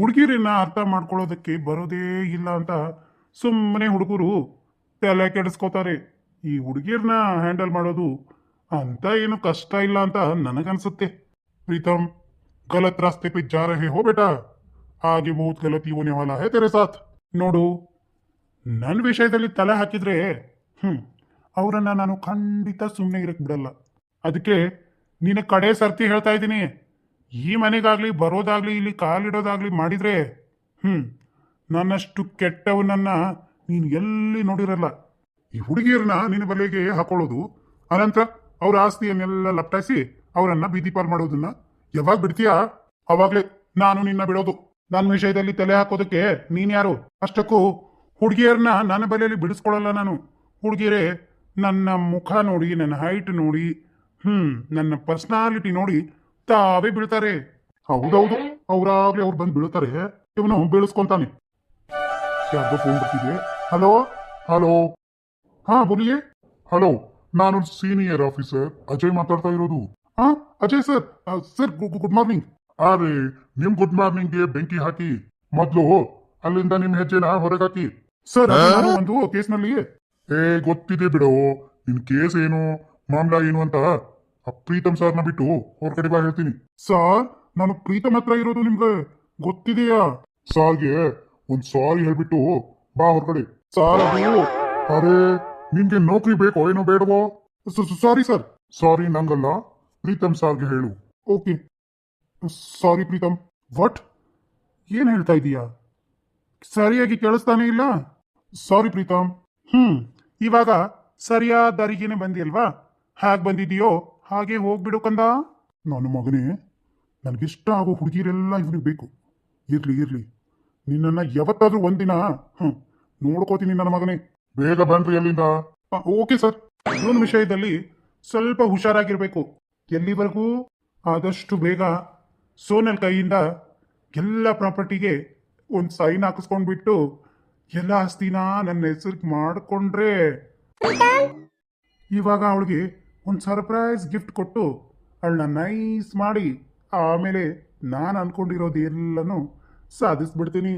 ಹುಡುಗಿರನ್ನ ಅರ್ಥ ಮಾಡ್ಕೊಳ್ಳೋದಕ್ಕೆ ಬರೋದೇ ಇಲ್ಲ ಅಂತ ಸುಮ್ಮನೆ ಹುಡುಗರು ತಲೆ ಕೆಡಿಸ್ಕೋತಾರೆ. ಈ ಹುಡುಗಿರನ್ನ ಹ್ಯಾಂಡಲ್ ಮಾಡೋದು ಅಂತ ಏನು ಕಷ್ಟ ಇಲ್ಲ ಅಂತ ನನಗನ್ಸುತ್ತೆ. ಪ್ರೀತಮ್ ಗಲತ್ ರಾಸ್ತೆ ಪಿ ಜಾ ರಹೆ ಹೋ ಬೇಟಾ. ಹಾಗೆ ಬಹುತ್ ಗಲತಿ ಹೋನೆ ವಾಲಾ ಹೇ ತೆರೆ ಸಾಥ್. ನೋಡು ನನ್ನ ವಿಷಯದಲ್ಲಿ ತಲೆ ಹಾಕಿದ್ರೆ, ಹ್ಮ್, ಅವರನ್ನ ನಾನು ಖಂಡಿತ ಸುಮ್ಮನೆ ಇರಕ್ ಬಿಡಲ್ಲ. ಅದಕ್ಕೆ ನಿನ್ನ ಕಡೆ ಸರ್ತಿ ಹೇಳ್ತಾ ಇದ್ದೀನಿ. ಈ ಮನೆಗಾಗಲಿ, ಬರೋದಾಗಲಿ, ಇಲ್ಲಿ ಕಾಲಿಡೋದಾಗ್ಲಿ ಮಾಡಿದ್ರೆ, ಹ್ಮ್, ನನ್ನಷ್ಟು ಕೆಟ್ಟವನನ್ನ ನೀನು ಎಲ್ಲಿ ನೋಡಿರಲ್ಲ. ಈ ಹುಡುಗಿಯರನ್ನ ನಿನ್ನ ಬಲೆಗೆ ಹಾಕೊಳ್ಳೋದು, ಅನಂತರ ಅವ್ರ ಆಸ್ತಿಯನ್ನೆಲ್ಲ ಲಪ್ಟಾಯಿಸಿ ಅವರನ್ನು ಬೀದಿಪಾಲ್ ಮಾಡೋದನ್ನ. ಯಾವಾಗ ಬಿಡ್ತೀಯಾ? ಅವಾಗಲೇ ನಾನು ನಿನ್ನ ಬಿಡೋದು. ನನ್ನ ವಿಷಯದಲ್ಲಿ ತಲೆ ಹಾಕೋದಕ್ಕೆ ನೀನ್ ಯಾರು? ಅಷ್ಟಕ್ಕೂ ಹುಡುಗಿಯರನ್ನ ನನ್ನ ಬಲೆಯಲ್ಲಿ ಬಿಡಿಸ್ಕೊಳ್ಳಲ್ಲ ನಾನು. ಹುಡುಗಿಯರೇ, ನನ್ನ ಮುಖ ನೋಡಿ, ನನ್ನ ಹೈಟ್ ನೋಡಿ, ಹ್ಮ್, ನನ್ನ ಪರ್ಸ್ನಾಲಿಟಿ ನೋಡಿ ತಾವೇ ಬೀಳ್ತಾರೆ. ಹೌದೌದು ಅವ್ರಾಗ್ಲೇ ಅವ್ರು ಬಂದು ಬೀಳ್ತಾರೆ. ಇವನು ಬೀಳಿಸ್ಕೊಂತಾನೆ. ಯಾರ್ದೋ ಫೋನ್ ಬರ್ತಿದೆ. ಹಲೋ ಹಲೋ ಹಾ ಬೋಲಿಯೇ ಹಲೋ ನಾನು ಸೀನಿಯರ್ ಆಫೀಸರ್ ಅಜಯ್ ಮಾತಾಡ್ತಾ ಇರೋದು. ಹಾ Ajay sir sir good morning ಅರೆ ನಿಮ್ ಗುಡ್ ಮಾರ್ನಿಂಗ್ಗೆ ಬೆಂಕಿ ಹಾಕಿ. ಮೊದ್ಲು ಅಲ್ಲಿಂದ ನಿಮ್ ಹೆಜ್ಜೆನ ಹೊರಗಾಕಿ ಸರ್ ನಾನು ಒಂದು ಕೇಸ್ನಲ್ಲಿ ಏ ಗೊತ್ತಿದೆ ಬಿಡು. ನಿನ್ ಕೇಸ್ ಏನು? ಮಾಮ್ಲಾ ಏನು ಅಂತ? ಆ ಪ್ರೀತಮ್ ಸರ್ನ ಬಿಟ್ಟು ಹೊರಗಡೆ ಬಾ ಹೇಳ್ತೀನಿ. ಸರ್? ನಾನು ಪ್ರೀತಮ್ ಹತ್ರ ಇರೋದು ನಿಮ್ಗೆ ಗೊತ್ತಿದೆಯಾ? ಸಾರ್ಗೆ ಒಂದ್ ಸಾರಿ ಹೇಳ್ಬಿಟ್ಟು ಬಾ ಹೊರಗಡೆ ಸಾರ್ ಅದು? ಅರೆ ನಿನ್ಗೆ ನೌಕರಿ ಬೇಕೋ ಏನೋ ಬೇಡವೋ? Sorry sir. ಸಾರಿ ನಂಗಲ್ಲ ಪ್ರೀತಮ್ ಸಾರ್ಗೆ ಹೇಳು. ಓಕೆ. ಸಾರಿ ಪ್ರೀತಮ್. ವಾಟ್? ಏನ್ ಹೇಳ್ತಾ ಇದೀಯಾ? ಸರಿಯಾಗಿ ಕೇಳಿಸ್ತಾನೆ ಇಲ್ಲ? ಸಾರಿ ಪ್ರೀತಮ್. ಹ್ಮ್ ಇವಾಗ ಸರಿಯಾದ ದಾರಿಗೇನೆ ಬಂದಿಯಲ್ವಾ? ಹೇಗ್ ಬಂದಿದೆಯೋ? ಹಾಗೆ ಹೋಗ್ಬಿಡು ಕಂದ. ನಾನು ಮಗನೇ ನನಗಿಷ್ಟ ಆಗೋ ಹುಡುಗಿರೆಲ್ಲ ಇವನಿಗೆ ಬೇಕು. ಇರ್ಲಿ ಇರ್ಲಿ. ನಿನ್ನನ್ನ ಯಾವತ್ತಾದ್ರೂ ಒಂದಿನ ಹ್ಮ್ ನೋಡ್ಕೋತೀನಿ ನನ್ನ ಮಗನೇ. ಬೇಗ ಬನ್ರಿ ಎಲ್ಲಿಂದ ಓಕೆ ಸರ್. ಇನ್ನೊಂದು ವಿಷಯದಲ್ಲಿ ಸ್ವಲ್ಪ ಹುಷಾರಾಗಿರ್ಬೇಕು. ಎಲ್ಲಿವರೆಗೂ? ಆದಷ್ಟು ಬೇಗ ಸೋನಲ್ ಕೈಯಿಂದ ಎಲ್ಲ ಪ್ರಾಪರ್ಟಿಗೆ ಒಂದು ಸೈನ್ ಹಾಕಿಸ್ಕೊಂಡ್ಬಿಟ್ಟು ಎಲ್ಲ ಆಸ್ತಿನ ನನ್ನ ಹೆಸರಿಗೆ ಮಾಡಿಕೊಂಡ್ರೆ. ಇವಾಗ ಅವಳಿಗೆ ಒಂದು ಸರ್ಪ್ರೈಸ್ ಗಿಫ್ಟ್ ಕೊಟ್ಟು ಅವಳನ್ನ ನೈಸ್ ಮಾಡಿ, ಆಮೇಲೆ ನಾನು ಅನ್ಕೊಂಡಿರೋದು ಎಲ್ಲನೂ ಸಾಧಿಸ್ಬಿಡ್ತೀನಿ.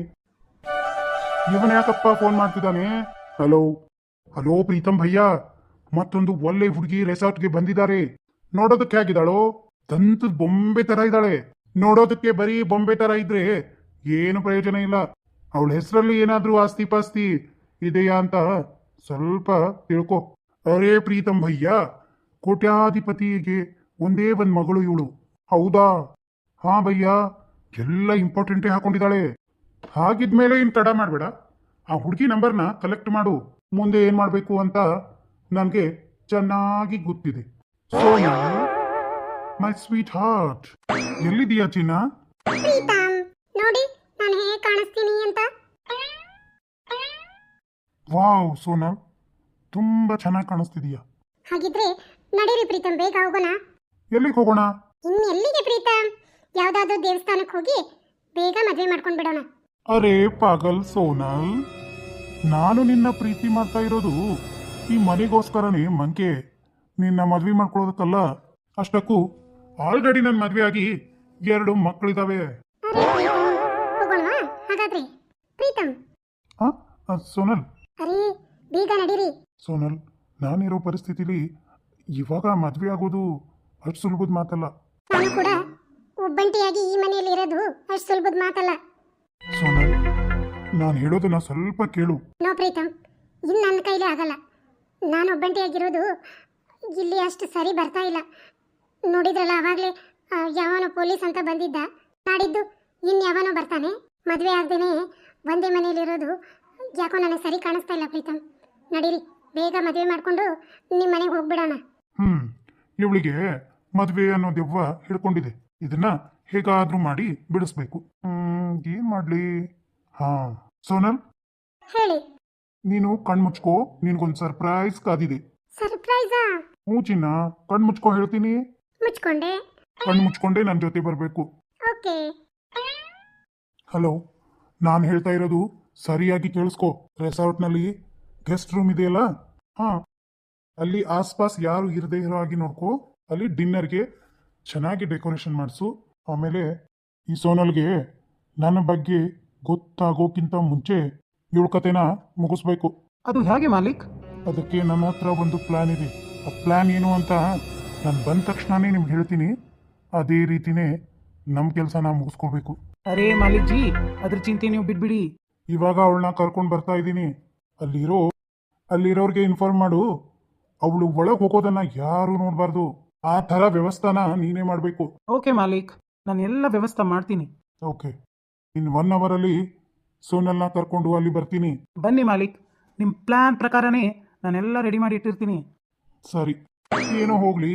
ಇವನ್ ಯಾಕಪ್ಪ ಫೋನ್ ಮಾಡ್ತಿದ್ದಾನೆ? ಹಲೋ? ಹಲೋ ಪ್ರೀತಮ್ ಭಯ್ಯ? ಮತ್ತೊಂದು ಒಳ್ಳೆ ಹುಡುಗಿ ರೆಸಾರ್ಟ್ಗೆ ಬಂದಿದ್ದಾರೆ. ನೋಡೋದಕ್ಕೆ ಹೇಗಿದ್ದಾಳೋ? ದಂತದ ಬೊಂಬೆ ತರ ಇದ್ದಾಳೆ. ನೋಡೋದಕ್ಕೆ ಬರೀ ಬೊಂಬೆ ತರ ಇದ್ರೆ ಏನು ಪ್ರಯೋಜನ ಇಲ್ಲ. ಅವಳ ಹೆಸರಲ್ಲಿ ಏನಾದ್ರೂ ಆಸ್ತಿ ಪಾಸ್ತಿ ಇದೆಯಾ ಅಂತ ಸ್ವಲ್ಪ ತಿಳ್ಕೊ. ಅರೇ ಪ್ರೀತಮ್ ಭಯ್ಯ ಕೋಟ್ಯಾಧಿಪತಿಗೆ ಒಂದೇ ಒಂದು ಮಗಳು ಇವಳು. ಹೌದಾ? ಹಾ ಭಯ್ಯ ಎಲ್ಲ ಇಂಪಾರ್ಟೆಂಟೇ ಹಾಕೊಂಡಿದ್ದಾಳೆ. ಹಾಗಿದ್ಮೇಲೆ ಇನ್ ತಡ ಮಾಡಬೇಡ. ಆ ಹುಡುಗಿ ನಂಬರ್ನ ಕಲೆಕ್ಟ್ ಮಾಡು. ಮುಂದೆ ಏನು ಮಾಡಬೇಕು ಅಂತ ನನಗೆ ಚೆನ್ನಾಗಿ ಗೊತ್ತಿದೆ. ಸೋನಾ ಮೈ ಸ್ವೀಟ್ ಹಾರ್ಟ್ ಎಲ್ಲಿದೀಯಾ ಚಿನ್ನ? ಪ್ರೀತಮ್ ನೋಡಿ ನಾನು ಹೇಗೆ ಕಾಣಿಸ್ತೀನಿ ಅಂತ. ವಾವ್ ಸೋನಾ ತುಂಬಾ ಚೆನ್ನಾಗಿ ಕಾಣಿಸ್ತಿದೀಯ. ಹಾಗಿದ್ರೆ ನಡೀರಿ ಪ್ರೀತಮ್ ಬೇಗ ಹೋಗೋಣ. ಎಲ್ಲಿಗೆ ಹೋಗೋಣ? ಇನ್ನೆಲ್ಲಿಗೆ ಪ್ರೀತಮ್ ಯಾವ್ದಾದ್ರು ದೇವಸ್ಥಾನಕ್ಕೆ ಹೋಗಿ ಬೇಗ ಮದುವೆ ಮಾಡ್ಕೊಂಡ್ ಬಿಡೋಣ. ಅರೆ ಪಾಗಲ್ ಸೋನಲ್ ನಾನು ನಿನ್ನ ಪ್ರೀತಿ ಮಾಡ್ತಾ ಇರೋದು ಈ ಮನೆಗೋಸ್ಕರನೇ ಮಂಕೆ. ನಿನ್ನ ಮದ್ವೆ ಮಾಡ್ಕೊಳ್ಳೋದಕ್ಕಲ್ಲ ಅಷ್ಟಕ್ಕೂ ಆಲ್ರೆಡಿ ನನ್ನ ಮದ್ವೆ ಆಗಿ ಎರಡು ಮಕ್ಕಳಿದಾವೆ. ಅರೆ ಪ್ರೀತಮ್ ಹೋಗೋಣವಾ ಹಾಗಾದ್ರೆ. ಪ್ರೀತಮ್ ಆ, ಆ, ಸೋನಲ್. ಅರೆ ಬೇಗ ನಡೀರಿ. ಸೋನಲ್. ನಾನಿರೋ ಪರಿಸ್ಥಿತಿಲಿ ಇವಾಗ ಮದ್ವೆ ಆಗೋದು ಅಷ್ಟು ಸುಲಭದ ಮಾತಲ್ಲ. ನಾನು ಕೂಡ ಒಬ್ಬಂಟಿಯಾಗಿ ಈ ಮನೆಯಲ್ಲಿ ಇರೋದು ಅಷ್ಟು ಸುಲಭದ ಮಾತಲ್ಲ. ಸೋನಲ್ ನಾನು ಹೇಳೋದನ್ನ ಸ್ವಲ್ಪ ಕೇಳು. ನೋ ಪ್ರೀತಮ್ ಇನ್ನು ನನ್ನ ಕೈಲಿ ಆಗಲ್ಲ. ನಾನು ಒಬ್ಬಂಟಿಯಾಗಿರೋದು ಇಲ್ಲಿ ಅಷ್ಟು ಸರಿ ಬರ್ತಾ ಇಲ್ಲ. ನೋಡಿದ್ರಲ್ಲ ಅವಾಗಲೇ ಯಾವನೋ ಪೊಲೀಸ್ ಅಂತ ಬಂದಿದ್ದ. ನಾಡಿದ್ದು ಇನ್ನು ಯಾವನೋ ಬರ್ತಾನೆ. ಮದುವೆ ಆಗ್ದೇನೆ ಒಂದೇ ಮನೆಯಲ್ಲಿರೋದು ಯಾಕೋ ನನಗೆ ಸರಿ ಕಾಣಿಸ್ತಾ ಇಲ್ಲ ಪ್ರೀತಮ್ ನಡೀರಿ. ಬೇಗ ಮದುವೆ ಮಾಡಿಕೊಂಡು ನಿಮ್ಮ ಮನೆಗೆ ಹೋಗ್ಬಿಡೋಣ. ಹ್ಮ್ ಇವಳಿಗೆ ಮದುವೆ ಅನ್ನೋ ದೆವ್ವ ಹಿಡ್ಕೊಂಡಿದೆ. ಇದನ್ನ ಹೇಗಾದ್ರೂ ಮಾಡಿ ಬಿಡಿಸ್ಬೇಕು. ಹ್ಮ್ ಏನ್ ಮಾಡ್ಲಿ? ಹಾ ಸೋನಲ್? ಹೇಳಿ. ನೀನು ಕಣ್ಮುಚ್ಕೋ ನಿನ್ಗೊಂದು ಸರ್ಪ್ರೈಸ್ ಕಾದಿದೆ. ಸರ್ಪ್ರೈಸಾ? ಹ್ಞೂ ಚಿನ್ನ ಕಣ್ಮುಚ್ಕೋ ಹೇಳ್ತೀನಿ. ಮುಚ್ಕೊಂಡೆ. ಕಣ್ಮುಚ್ಕೊಂಡೆ ನನ್ನ ಜೊತೆ ಬರಬೇಕು. ಓಕೆ. ಹಲೋ ನಾನು ಹೇಳ್ತಾ ಇರೋದು ಸರಿಯಾಗಿ ಕೇಳಿಸ್ಕೋ. ರೆಸಾರ್ಟ್ನಲ್ಲಿ ಗೆಸ್ಟ್ ರೂಮ್ ಇದೆಯಲ್ಲ? ಹಾ. ಅಲ್ಲಿ ಆಸ್ಪಾಸ್ ಯಾರು ಇರದೇ ಇರೋ ಹಾಗೆ ನೋಡ್ಕೊ. ಅಲ್ಲಿ ಡಿನ್ನರ್ಗೆ ಚೆನ್ನಾಗಿ ಡೆಕೋರೇಷನ್ ಮಾಡಿಸು. ಆಮೇಲೆ ಈ ಸೋನಲ್ಗೆ ನನ್ನ ಬಗ್ಗೆ ಗೊತ್ತಾಗೋಕ್ಕಿಂತ ಮುಂಚೆ ಇವಳ ಕತೆನ ಮುಗಿಸ್ಬೇಕು. ಅದು ಹೇಗೆ ಮಾಲೀಕ್? ಅದಕ್ಕೆ ನನ್ನ ಹತ್ರ ಒಂದು ಪ್ಲಾನ್ ಇದೆ. ಆ ಪ್ಲಾನ್ ಏನು ಅಂತ ನಾನು ಬಂದ ತಕ್ಷಣನೇ ನಿಮ್ಗೆ ಹೇಳ್ತೀನಿ. ಅದೇ ರೀತಿನೇ ನಮ್ಮ ಕೆಲಸನ ಮುಗಿಸ್ಕೋಬೇಕು. ಅರೇ ಮಾಲಿಕ್ ಜಿ ಅದ್ರ ಚಿಂತೆ ನೀವು ಬಿಡ್ಬಿಡಿ. ಇವಾಗ ಅವಳನ್ನ ಕರ್ಕೊಂಡು ಬರ್ತಾ ಇದ್ದೀನಿ. ಅಲ್ಲಿರೋ ಅಲ್ಲಿರೋರ್ಗೆ ಇನ್ಫಾರ್ಮ್ ಮಾಡು. ಅವಳು ಒಳಗೆ ಹೋಗೋದನ್ನ ಯಾರು ನೋಡಬಾರ್ದು. ಆ ಥರ ವ್ಯವಸ್ಥಾನ ನೀನೇ ಮಾಡಬೇಕು. ಓಕೆ ಮಾಲೀಕ್ ನಾನು ಎಲ್ಲ ವ್ಯವಸ್ಥೆ ಮಾಡ್ತೀನಿ. ಓಕೆ. ಇನ್ ಒನ್ ಅವರಲ್ಲಿ ಸೋನಲ್ನ ಕರ್ಕೊಂಡು ಅಲ್ಲಿ ಬರ್ತೀನಿ. ಬನ್ನಿ ಮಾಲೀಕ್ ನಿಮ್ಮ ಪ್ಲಾನ್ ಪ್ರಕಾರನೇ ನಾನೆಲ್ಲ ರೆಡಿ ಮಾಡಿ ಇಟ್ಟಿರ್ತೀನಿ. ಸರಿ. ಏನೋ ಹೋಗ್ಲಿ.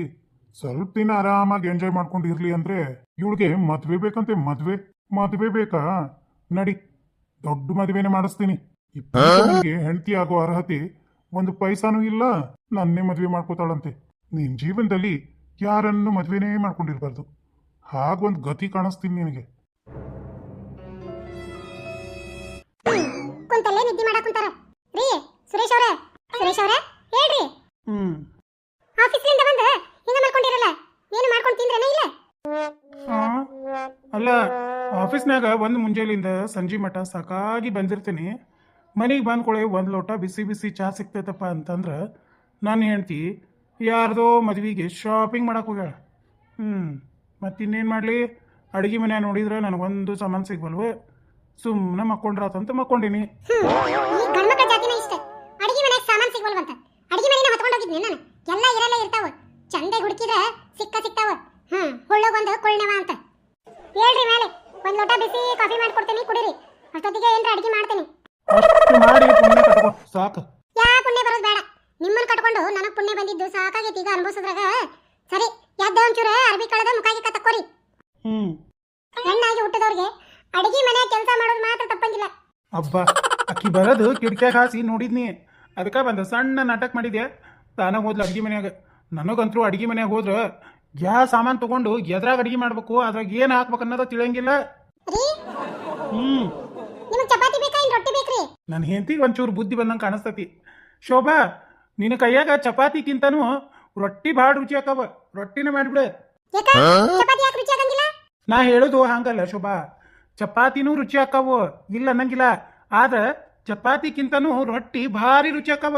ಸ್ವಲ್ಪ ದಿನ ಆರಾಮಾಗಿ ಎಂಜಾಯ್ ಮಾಡ್ಕೊಂಡು ಇರ್ಲಿ ಅಂದ್ರೆ ಇವಳಿಗೆ ಮದ್ವೆ ಬೇಕಂತೆ ಮದ್ವೆ. ಮದ್ವೆ ಬೇಕಾ? ನಡಿ. ದೊಡ್ಡ ಮದ್ವೆನೆ ಮಾಡಿಸ್ತೀನಿ. ಹೆಂಡತಿ ಆಗೋ ಅರ್ಹತೆ ಒಂದು ಪೈಸಾನೂ ಇಲ್ಲ ನನ್ನೇ ಮದ್ವೆ ಮಾಡ್ಕೋತಾಳಂತೆ. ನಿನ್ನ ಜೀವನದಲ್ಲಿ ಯಾರನ್ನು ಮದುವೆನೇ ಮಾಡ್ಕೊಂಡಿರ್ಬಾರ್ದು. ಹಾಗೊಂದು ಗತಿ ಕಾಣಿಸ್ತೀನಿ ನಿನಗೆ. ಕುಂತಲ್ಲೇ ನಿದ್ದೆ ಮಾಡಕ್ ಕುಂತಾರ. ರೀ ಸುರೇಶ್ ಅವರೇ ಸುರೇಶ್ ಅವ್ರ ಹೇಳ್ರಿ. ಹ್ಞೂ ಆಫೀಸ್ಲಿಂದ ಬಂದ ಹಿಂಗ ಮಾಡ್ಕೊಂಡಿರಲ್ಲ ಏನು ಮಾಡ್ಕೊಂಡು ತಿಂದ್ರೇನ ಇಲ್ಲ? ಅಲ್ಲ ಆಫೀಸ್ನಾಗ ಒಂದು ಮುಂಜಾನೆಯಿಂದ ಸಂಜೆ ಮಠ ಸಾಕಾಗಿ ಬಂದಿರ್ತೀನಿ. ಮನೆಗೆ ಬಂದ್ಕೊಳ್ಳಿ ಒಂದು ಲೋಟ ಬಿಸಿ ಬಿಸಿ ಚಹಾ ಸಿಗ್ತೈತಪ್ಪ ಅಂತಂದ್ರೆ ನಾನು ಹೇಳ್ತಿ, ಯಾರ್ದೋ ಮದುವೆಗೆ ಶಾಪಿಂಗ್ ಮಾಡೋಕೆ ಹೋಗ್ಯಾಳ. ಹ್ಞೂ ಮತ್ತಿನ್ನೇನು ಮಾಡಲಿ? ಅಡುಗೆ ಮನೆ ನೋಡಿದ್ರೆ ನನಗೊಂದು ಸಾಮಾನು ಸಿಗ್ಬಲ್ವ ಸುಮ್ಮನೆ ಮಕ್ಕೊಂಡ್ರಾತಂತ ಮಕ್ಕೊಂಡಿನಿ. ಚಂದೆ ಹುಡುಕಿದ್ರ ಸಿಕ್ಕ ಸಿಗ್ತಾವ. ಹ್ಮ್ ಹುಳ್ಳಗೊಂದು ಕುಳ್ನವ ಅಂತ. ಹೇಳ್ರಿ ಮೇಲೆ, ಒಂದು ಲೋಟ ಬಿಸಿ ಕಾಫಿ ಮಾಡ್ಕೊಡ್ತೀನಿ ಕುಡಿರಿ. ಅಷ್ಟೊತ್ತಿಗೆ ಏನ್ರ ಅಡಿಗೆ ಮಾಡ್ತೀನಿ. ಸಾಕು. ಯಾ ಪುಣ್ಯ ಬರೋದು ಬೇಡ. ನಿಮ್ಮನ್ನ ಕಟ್ಕೊಂಡು ನನಗೆ ಪುಣ್ಯ ಬಂದಿದ್ದು ಸಾಕಾಗೈತಿ ಈಗ ಅನುಭವಿಸಿದ್ರಾಗ. ಸರಿ ಎದ್ದ ಒಂಚೂರು ಅರ್ಬಿ ಕಳೆದ ಮುಖಾಗಿ ತಕ್ಕೋರಿ ಹ್ಮ್. ಹೆಣ್ಣಾಗಿ ಹುಟ್ಟಿದವ್ರಿಗೆ ಅಡಿಗೆ ಮನೆ ಕೆಲಸ ಮಾಡೋದು ಮಾತ್ರ ತಪ್ಪಂಗಿಲ್ಲ. ಅಬ್ಬ ಅಕ್ಕಿ ಬರೋದು ಕಿಟಕಿಯಾಗ ಹಾಸಿ ನೋಡಿದ್ನಿ. ಅದಕ್ಕೆ ಬಂದ ಸಣ್ಣ ನಾಟಕ ಮಾಡಿದ್ಯಾ? ತಾನೇ ಹೋದ್ಲು ಅಡ್ಗೆ ಮನ್ಯಾಗ. ನನಗಂತರೂ ಅಡಿಗೆ ಮನ್ಯಾಗ ಹೋದ್ರ ಯಾ ಸಾಮಾನು ತಗೊಂಡು ಎದ್ರಾಗ ಅಡ್ಗೆ ಮಾಡ್ಬೇಕು ಅದ್ರಾಗ ಏನು ಹಾಕ್ಬೇಕು ಅನ್ನೋದು ತಿಳಿಯಂಗಿಲ್ಲ ಹ್ಮ್. ನಿಮಗ್ ಚಪಾತಿ ಬೇಕಾ ಇನ್ ರೊಟ್ಟಿ ಬೇಕ್ರಿ? ನನ್ನ ಹೆಂಡತಿಗೆ ಒಂಚೂರು ಬುದ್ಧಿ ಬಂದಂಗೆ ಕಾಣಿಸ್ತತಿ. ಶೋಭಾ ನಿನ್ನ ಕೈಯಾಗ ಚಪಾತಿಕ್ಕಿಂತನೂ ರೊಟ್ಟಿ ಭಾಳ ರುಚಿ ಆಕವ ರೊಟ್ಟಿನ ಮಾಡಿಬಿಡ. ನಾ ಹೇಳೋದು ಹಂಗಲ್ಲ ಶೋಭಾ. ಚಪಾತಿನೂ ರುಚಿ ಆಕವು ಇಲ್ಲ ಅನ್ನಂಗಿಲ್ಲ. ಆದ್ರೆ ಚಪಾತಿಕ್ಕಿಂತನೂ ರೊಟ್ಟಿ ಭಾರಿ ರುಚಿ ಹಾಕವ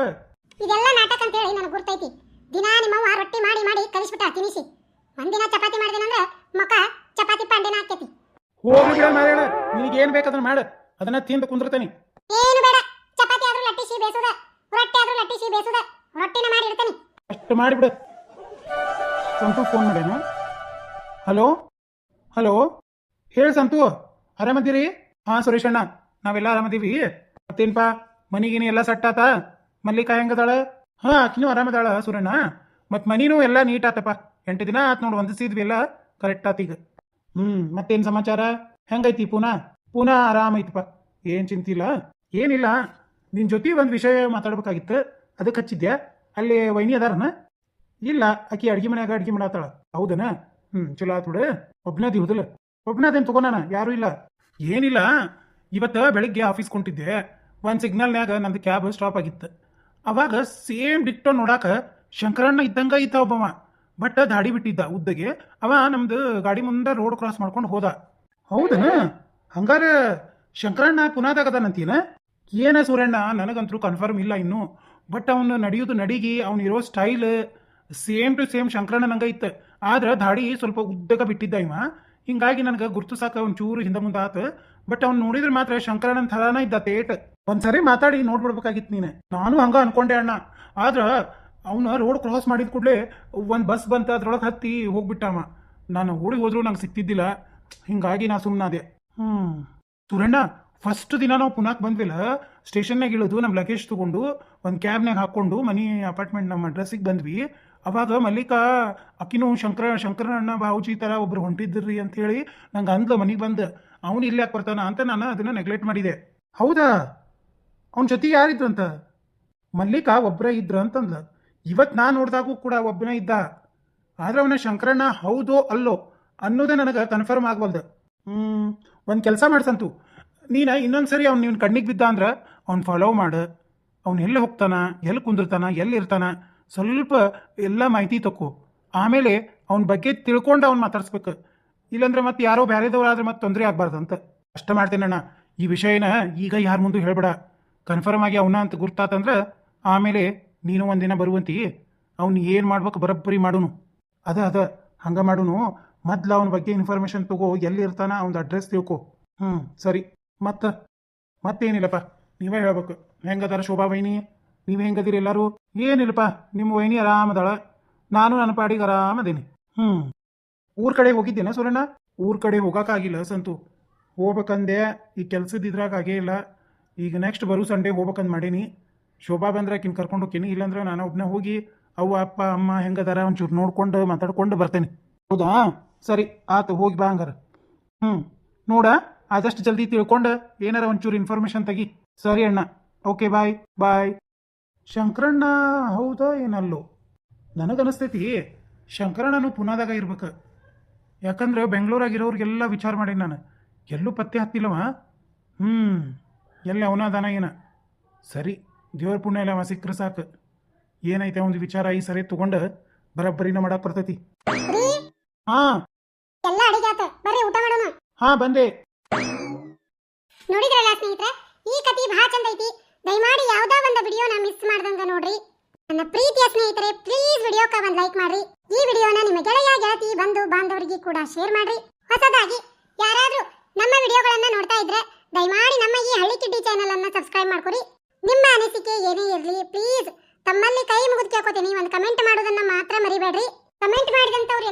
ಇದೆಲ್ಲ ನಾಟಕ ಅಂತ ಹೇಳಿ ನನಗೆ ಗುರ್ತೈತಿ. ದಿನಾ ನಿಮ್ಮವ್ವ ರೊಟ್ಟಿ ಮಾಡಿ ಮಾಡಿ ಕಲಿಸ್ಬಿಟ್ಟ ತಿನಿಸಿ. ಒಂದಿನ ಚಪಾತಿ ಮಾಡ್ದೇನಂದ್ರ ಮಕ ಚಪಾತಿ ಪಾಂಡೆನ ಹಾಕೈತಿ ಹೋಗಿ ಬಿಡ ಮಾರೇಳ ನಿನಗೇನ್ ಬೇಕಾದ್ರೆ ಮಾಡ. ಅದನ್ನ ತಿಂದು ಕುಂದಿರ್ತೇನೆ. ಏನು ಬೇಡ. ಚಪಾತಿ ಆದ್ರೂ ಲಟ್ಟಿಸಿ ಬೇಸುದ. ರೊಟ್ಟಿ ಆದ್ರೂ ಲಟ್ಟಿಸಿ ಬೇಸುದ. ರೊಟ್ಟಿನ ಮಾಡಿ ಇಡ್ತೀನಿ. ಅಷ್ಟು ಮಾಡಿಬಿಡು. ಸಂತು ಫೋನ್ ಮಾಡ್ಯಾನ? ಹಲೋ ಹಲೋ ಹೇಳಿ ಸಂತು ಆರಾಮದ್ದೀರಿ ಹಾಂ ಸುರೇಶ್ ಅಣ್ಣ ನಾವೆಲ್ಲ ಆರಾಮದೀವಿ. ಮತ್ತೇನ್ಪಾ, ಮನಿಗಿನಿ ಎಲ್ಲ ಸೆಟ್ ಆತ? ಮಲ್ಲಿಕಾ ಹೆಂಗದಾಳ? ಹಾಂ, ಆಕಿನೂ ಆರಾಮದಾಳ, ಸುರಣ್ಣ. ಮತ್ತು ಮನಿನೂ ಎಲ್ಲ ನೀಟ್ ಆತಪ್ಪ. ಎಂಟು ದಿನ ಆತ್ ನೋಡಿ ಹೊಂದಿಸಿದ್ವಿ ಎಲ್ಲ ಕರೆಕ್ಟ್ ಆತ್ ಈಗ. ಹ್ಞೂ ಮತ್ತೇನು ಸಮಾಚಾರ? ಹೆಂಗೈತಿ ಪೂನಾ? ಪೂನಾ ಆರಾಮೈತಪ್ಪ. ಏನು ಚಿಂತಿಲ್ಲ? ಏನಿಲ್ಲ ನಿನ್ನ ಜೊತೆ ಒಂದು ವಿಷಯ ಮಾತಾಡ್ಬೇಕಾಗಿತ್ತು ಅದಕ್ಕೆ ಹಚ್ಚಿದ್ಯಾ? ಅಲ್ಲಿ ವೈನಿ ಅದಾರನ? ಇಲ್ಲ, ಆಕಿ ಅಡ್ಗೆ ಮನ್ಯಾಗ ಅಡ್ಗೆ ಮಾಡತ್ತಾಳ ಹೌದನ? ಹ್ಞೂ ಚಲೋ ಆತ್ ಬಿಡು. ಒಬ್ನದಿ ಹೌದಲ್ಲ. ಒಬ್ನದೇನು ತಗೋಣ ಯಾರು ಇಲ್ಲ. ಏನಿಲ್ಲ, ಇವತ್ತು ಬೆಳಿಗ್ಗೆ ಆಫೀಸ್ ಕೊಂಟಿದ್ದೆ ಒಂದು ಸಿಗ್ನಲ್ನ್ಯಾಗ ನಂದು ಕ್ಯಾಬ್ ಸ್ಟಾಪ್ ಆಗಿತ್ತು. ಅವಾಗ ಸೇಮ್ ಡಿಕ್ಟೋ ನೋಡಾಕ ಶಂಕರಣ್ಣ ಇದ್ದಂಗ ಇದ್ದ ಒಬ್ಬವ. ಬಟ್ ದಾಡಿ ಬಿಟ್ಟಿದ್ದ ಉದ್ದಗೆ. ಅವ ನಮ್ದು ಗಾಡಿ ಮುಂದೆ ರೋಡ್ ಕ್ರಾಸ್ ಮಾಡ್ಕೊಂಡು ಹೋದ. ಹೌದನ? ಹಂಗಾರ ಶಂಕರಣ್ಣ ಪುನಾದಾಗದಾನಂತೀನ ಏನ ಸೂರ್ಯಣ್ಣ, ನನಗಂತೂ ಕನ್ಫರ್ಮ್ ಇಲ್ಲ ಇನ್ನು. ಬಟ್ ಅವನು ನಡೆಯೋದು ನಡಿಗಿ, ಅವ್ನು ಇರೋ ಸ್ಟೈಲ್ ಸೇಮ್ ಟು ಸೇಮ್ ಶಂಕರಣ್ಣ ನಂಗೆ ಇತ್ತು ಆದ್ರೆ ದಾಡಿ ಸ್ವಲ್ಪ ಉದ್ದಗ ಬಿಟ್ಟಿದ್ದ ಇವ. ಹಿಂಗಾಗಿ ನನಗೆ ಗುರ್ತು ಸಾಕ ಅವ್ನು ಚೂರು ಹಿಂದೆ ಮುಂದೆ ಆತ ಬಟ್ ಅವ್ನು ನೋಡಿದ್ರೆ ಮಾತ್ರ ಶಂಕರಣ್ಣನ ಥರಾನ ಇದ್ದ ತೇಟ್. ಒಂದ್ಸರಿ ಮಾತಾಡಿ ನೋಡ್ಬಿಡ್ಬೇಕಾಗಿತ್ತು ನೀನು. ನಾನು ಹಂಗ ಅನ್ಕೊಂಡೆ ಅಣ್ಣ. ಆದ್ರೆ ಅವನು ರೋಡ್ ಕ್ರಾಸ್ ಮಾಡಿದ ಕೂಡಲೇ ಒಂದು ಬಸ್ ಬಂತ, ಅದ್ರೊಳಗೆ ಹತ್ತಿ ಹೋಗ್ಬಿಟ್ಟವ. ನಾನು ಓಡಿ ಹೋದ್ರು ನಂಗೆ ಸಿಕ್ತಿದ್ದಿಲ್ಲ. ಹಿಂಗಾಗಿ ನಾ ಸುಮ್ಮನಾದೆ ಹ್ಞೂ ಸುರಣ್ಣ ಫಸ್ಟ್ ದಿನ ನಾವು ಪುನಾಕ್ ಬಂದ್ವಿಲ್ಲ ಸ್ಟೇಷನ್ನಾಗ ಇಳಿದು ನಮ್ಮ ಲಗೇಜ್ ತಗೊಂಡು ಒಂದು ಕ್ಯಾಬ್ನಾಗ ಹಾಕ್ಕೊಂಡು ಮನಿ ಅಪಾರ್ಟ್ಮೆಂಟ್ ನಮ್ಮ ಅಡ್ರೆಸ್ಸಿಗೆ ಬಂದ್ವಿ. ಅವಾಗ ಮಲ್ಲಿಕಾ, ಅಕ್ಕಿನೂ ಶಂಕರ ಶಂಕರಣ್ಣ ಬಾವುಜಿ ಥರ ಒಬ್ರು ಹೊಂಟಿದ್ರಿ ಅಂತ ಹೇಳಿ ನಂಗೆ ಅಂದ್ಲ ಮನೆಗೆ ಬಂದು. ಅವನು ಇಲ್ಲಿ ಯಾಕೆ ಬರ್ತಾನ ಅಂತ ನಾನು ಅದನ್ನು ನೆಗ್ಲೆಕ್ಟ್ ಮಾಡಿದೆ. ಹೌದಾ? ಅವನ ಜೊತೆ ಯಾರಿದ್ರು ಅಂತ ಮಲ್ಲಿಕಾ ಒಬ್ಬರೇ ಇದ್ರು ಅಂತಂದ್ಲ. ಇವತ್ತು ನಾನು ನೋಡಿದಾಗೂ ಕೂಡ ಒಬ್ಬನೇ ಇದ್ದ. ಆದ್ರೆ ಅವನ ಶಂಕರಣ್ಣ ಹೌದೋ ಅಲ್ಲೋ ಅನ್ನೋದೇ ನನಗೆ ಕನ್ಫರ್ಮ್ ಆಗಬಲ್ದು ಒಂದು ಕೆಲಸ ಮಾಡ್ಸಂತು ನೀನು ಇನ್ನೊಂದ್ಸರಿ ಅವ್ನು ನೀನು ಕಣ್ಣಿಗೆ ಬಿದ್ದ ಅಂದ್ರೆ ಅವ್ನು ಫಾಲೋ ಮಾಡು. ಅವ್ನು ಎಲ್ಲಿ ಹೋಗ್ತಾನ, ಎಲ್ಲಿ ಕುಂದಿರ್ತಾನ, ಎಲ್ಲಿ ಇರ್ತಾನ, ಸ್ವಲ್ಪ ಎಲ್ಲ ಮಾಹಿತಿ ತಕ್ಕು. ಆಮೇಲೆ ಅವನ ಬಗ್ಗೆ ತಿಳ್ಕೊಂಡು ಅವ್ನು ಮಾತಾಡ್ಸ್ಬೇಕು. ಇಲ್ಲಾಂದ್ರೆ ಮತ್ತೆ ಯಾರೋ ಬೇರೆದವರಾದ್ರೆ ಮತ್ತೆ ತೊಂದರೆ ಆಗಬಾರ್ದು ಅಂತ ಅಷ್ಟ ಮಾಡ್ತೇನಣ್ಣ ಈ ವಿಷಯನ ಈಗ ಯಾರ ಮುಂದೆ ಹೇಳ್ಬೇಡ. ಕನ್ಫರ್ಮ್ ಆಗಿ ಅವನ ಅಂತ ಗುರ್ತಾತಂದ್ರೆ ಆಮೇಲೆ ನೀನು ಒಂದಿನ ಬರುವಂತಿ, ಅವ್ನು ಏನು ಮಾಡ್ಬೇಕು ಬರಬ್ಬರಿ ಮಾಡುನು. ಅದ ಅದ, ಹಂಗೆ ಮಾಡುನು. ಮೊದ್ಲು ಅವನ ಬಗ್ಗೆ ಇನ್ಫಾರ್ಮೇಷನ್ ತಗೋ, ಎಲ್ಲಿ ಇರ್ತಾನ, ಅವ್ನ ಅಡ್ರೆಸ್ ತಿಳ್ಕೊ. ಹ್ಞೂ ಸರಿ. ಮತ್ತೆ, ಮತ್ತೇನಿಲ್ಲಪ್ಪ. ನೀವೇ ಹೇಳ್ಬೇಕು. ಹೆಂಗದಾರ ಶೋಭಾ ವೈನಿ? ನೀವು ಹೆಂಗದಿರಿ ಎಲ್ಲರೂ? ಏನಿಲ್ಲಪ್ಪ, ನಿಮ್ಮ ವೈನಿ ಆರಾಮದಾಳ. ನಾನು ನನ್ನ ಪಾಡಿಗೆ ಆರಾಮದೇನಿ. ಹ್ಞೂ ಊರ್ ಕಡೆ ಹೋಗಿದ್ದೇನ ಸುರಣ್ಣ? ಊರ್ ಕಡೆ ಹೋಗೋಕ್ಕಾಗಿಲ್ಲ ಸಂತು. ಹೋಗ್ಬೇಕಂದೆ ಈ ಕೆಲ್ಸದ ಇದ್ರಾಗ ಆಗೇ ಇಲ್ಲ. ಈಗ ನೆಕ್ಸ್ಟ್ ಬರೋ ಸಂಡೇ ಹೋಗ್ಬೇಕಂದ್ ಮಾಡೀನಿ. ಶೋಭಾ ಬಂದ್ರೆ ಆಕಿನ ಕರ್ಕೊಂಡು ಹೋಗ್ತೀನಿ. ಇಲ್ಲಾಂದ್ರೆ ನಾನು ಒಬ್ಬನೇ ಹೋಗಿ ಅವ್ವ, ಅಪ್ಪ, ಅಮ್ಮ ಹೆಂಗದಾರ ಒಂಚೂರು ನೋಡ್ಕೊಂಡು ಮಾತಾಡ್ಕೊಂಡು ಬರ್ತೇನೆ. ಹೌದಾ? ಸರಿ, ಆತು, ಹೋಗಿ ಬಾ ಹಂಗಾರ. ಹ್ಞೂ ನೋಡ ಆದಷ್ಟು ಜಲ್ದಿ ತಿಳ್ಕೊಂಡು ಏನಾರ ಒಂಚೂರು ಇನ್ಫಾರ್ಮೇಶನ್ ತೆಗಿ. ಸರಿ ಅಣ್ಣ. ಓಕೆ ಬಾಯ್ ಬಾಯ್ ಶಂಕರಣ್ಣ ಹೌದಾ ಏನಲ್ಲೋ? ನನಗನಿಸ್ತೈತಿ ಶಂಕರಣ್ಣನು ಪುನಾದಾಗ ಇರ್ಬೇಕು. ಯಾಕಂದ್ರೆ ಬೆಂಗಳೂರಾಗಿರೋರಿಗೆಲ್ಲ ವಿಚಾರ ಮಾಡೀನಿ ನಾನು. ಎಲ್ಲೂ ಪತ್ತೆ ಹತ್ತಿಲ್ಲವ? ಹ್ಞೂ ಎಲ್ಲಿ ಅವನ ಏನ? ಸರಿ ದೇವ್ರ ಪುಣ್ಯ ಎಲ್ಲ ಅವ ಸಿಕ್ಕರೆ ಸಾಕು. ಏನೈತೆ ಒಂದು ವಿಚಾರ ಈ ಸರಿ ತಗೊಂಡು ಬರಬ್ಬರಿನ ಮಾಡಕ್ಕೆ ಬರ್ತೈತಿ. ಹಾ. ಹಾಂ ಬಂದೆ. ನೋಡಿದ್ರಲ್ಲ ಸ್ನೇಹಿತರೆ? ಈ ಕತಿ ಬಹಳ ಚಂದ ಐತಿ. ದಯಮಾಡಿ ಯಾವ್ದೋ ಒಂದು ವಿಡಿಯೋನ ಮಿಸ್ ಮಾಡ್ದಂಗ ನೋಡ್ರಿ. ನನ್ನ ಪ್ರೀತಿಯ ಸ್ನೇಹಿತರೆ ಪ್ಲೀಸ್ ವಿಡಿಯೋಕ ಒಂದ್ ಲೈಕ್ ಮಾಡ್ರಿ. ಈ ವಿಡಿಯೋನ ನಿಮ್ಮ ಗೆಳೆಯ, ಗೆಳತಿ, ಬಂಧು, ಬಾಂಧವರಿಗೆ ಕೂಡ ಶೇರ್ ಮಾಡ್ರಿ. ಹೊಸದಾಗಿ ಯಾರಾದ್ರೂ ನಮ್ಮ ವಿಡಿಯೋಗಳನ್ನ ನೋಡ್ತಾ ಇದ್ರೆ ದಯಮಾಡಿ ನಮ್ಮ ಈ ಹಳ್ಳಿ ಕಿಡ್ಡಿ ಚಾನೆಲ್ ಅನ್ನ ಸಬ್ಸ್ಕ್ರೈಬ್ ಮಾಡ್ಕೊರಿ. ನಿಮ್ಮ ಅನಿಸಿಕೆ ಏನೇ ಇರಲಿ ಪ್ಲೀಸ್ ತಮ್ಮಲ್ಲಿ ಕೈ ಮುಗಿದು ಕೇಳ್ಕೊತೀನಿ. ಒಂದು ಕಮೆಂಟ್ ಮಾಡೋದನ್ನ ಮಾತ್ರ ಮರಿಬೇಡ್ರಿ. ಕಮೆಂಟ್ ಮಾಡಿದಂತವ್ರು